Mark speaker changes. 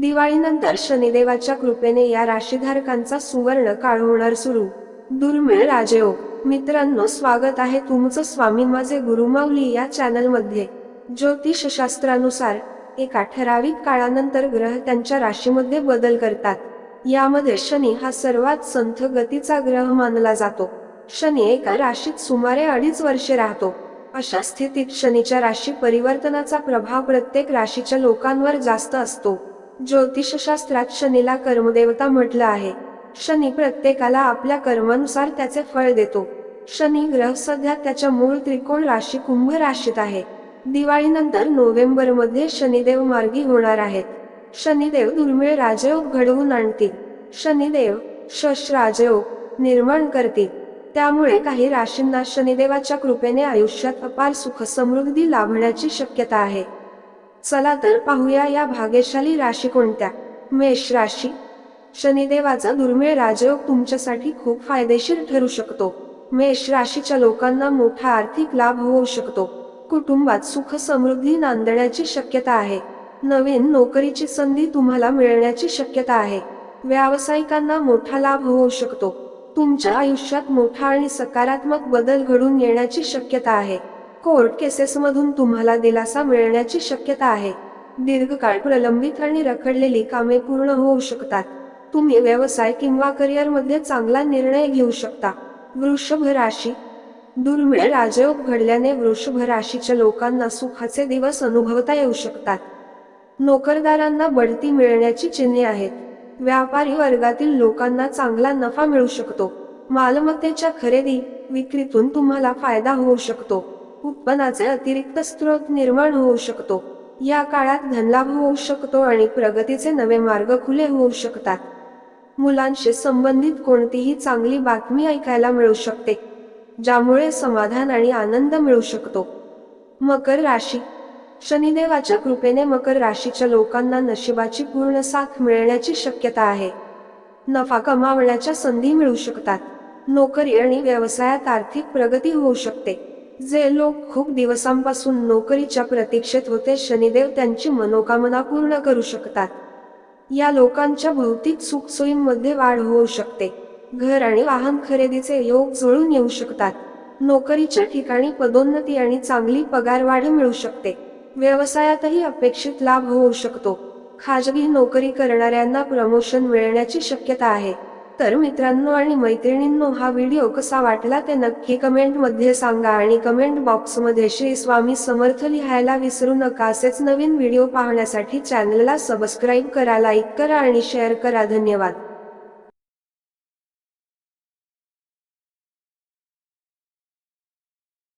Speaker 1: दिवाळीनंतर शनिदेवाच्या कृपेने या राशीधारकांचा सुवर्ण काळ होणार सुरू. दुर्मिळ राजयोग. मित्रांनो स्वागत आहे तुमचं स्वामी माझे गुरुमाऊली या चॅनलमध्ये. ज्योतिषशास्त्रानुसार एका ठराविक काळानंतर ग्रह त्यांच्या राशीमध्ये बदल करतात. यामध्ये शनी हा सर्वात संथ गतीचा ग्रह मानला जातो. शनी एका राशीत सुमारे अडीच वर्षे राहतो. अशा स्थितीत शनीच्या राशी परिवर्तनाचा प्रभाव प्रत्येक राशीच्या लोकांवर जास्त असतो. ज्योतिषशास्त्रात शनीला कर्मदेवता म्हटलं आहे. शनी प्रत्येकाला आपल्या कर्मानुसार त्याचे फळ देतो. शनी ग्रह सध्या त्याच्या मूळ त्रिकोण राशी कुंभ राशीत आहे. दिवाळीनंतर नोव्हेंबरमध्ये शनिदेव मार्गी होणार आहेत. शनिदेव दुर्मिळ राजयोग घडवून आणतील. शनिदेव शश राजयोग निर्माण करतील. त्यामुळे काही राशींना शनिदेवाच्या कृपेने आयुष्यात अपार सुख समृद्धी लाभण्याची शक्यता आहे. चला तर पाहूया या भाग्यशाली राशी कोणत्या? मेष राशी. शनिदेवाचा दुर्मिळ राजयोग तुमच्यासाठी खूप फायदेशीर ठरू शकतो. मेष राशीच्या लोकांना मोठा आर्थिक लाभ होऊ शकतो. कुटुंबात सुख समृद्धी नांदण्याची शक्यता आहे. नवीन नोकरीची संधी तुम्हाला मिळण्याची शक्यता आहे. व्यावसायिकांना मोठा लाभ होऊ शकतो. तुमच्या आयुष्यात मोठा आणि सकारात्मक बदल घडून येण्याची शक्यता आहे. कोर्ट केसेसमधून तुम्हाला दिलासा मिळण्याची शक्यता आहे. दीर्घकाळ प्रलंबित आणि रखडलेली कामे पूर्ण होऊ शकतात. तुम्ही व्यवसाय किंवा करिअरमध्ये चांगला निर्णय घेऊ शकता. वृषभ राशी. दुर्मिळ राजयोग घडल्याने वृषभ राशीच्या लोकांना सुखाचे दिवस अनुभवता येऊ शकतात. नोकरदारांना बढती मिळण्याची चिन्हे आहेत. व्यापारी वर्गातील लोकांना चांगला नफा मिळू शकतो. मालमत्तेच्या खरेदी विक्रीतून तुम्हाला फायदा होऊ शकतो. उत्पन्नाचे अतिरिक्त स्रोत निर्माण होऊ शकतो. या काळात धनलाभ होऊ शकतो आणि प्रगतीचे नवे मार्ग खुले होऊ शकतात. मुलांशी संबंधित कोणतीही चांगली बातमी ऐकायला मिळू शकते ज्यामुळे समाधान आणि आनंद मिळू शकतो. मकर राशी. शनिदेवाच्या कृपेने मकर राशीच्या लोकांना नशिबाची पूर्ण साथ मिळण्याची शक्यता आहे. नफा कमावण्याच्या संधी मिळू शकतात. नोकरी आणि व्यवसायात आर्थिक प्रगती होऊ शकते. जे लोक खूप दिवसांपासून नोकरीच्या प्रतीक्षेत होते शनिदेव त्यांची मनोकामना पूर्ण करू शकतात. या लोकांच्या भौतिक सुखसोयींमध्ये वाढ होऊ शकते. घर आणि वाहन खरेदीचे योग जुळून येऊ शकतात. नोकरीच्या ठिकाणी पदोन्नती आणि चांगली पगारवाढ मिळू शकते. व्यवसायातही अपेक्षित लाभ होऊ शकतो. खाजगी नोकरी करणाऱ्यांना प्रमोशन मिळण्याची शक्यता आहे. तर मित्रांनो आणि मैत्रिणींनो हा व्हिडिओ कसा वाटला ते नक्की कमेंटमध्ये सांगा आणि कमेंट बॉक्समध्ये श्री स्वामी समर्थ लिहायला विसरू नका असेच नवीन व्हिडिओ पाहण्यासाठी चॅनलला सबस्क्राईब करा लाईक करा आणि शेअर करा. धन्यवाद.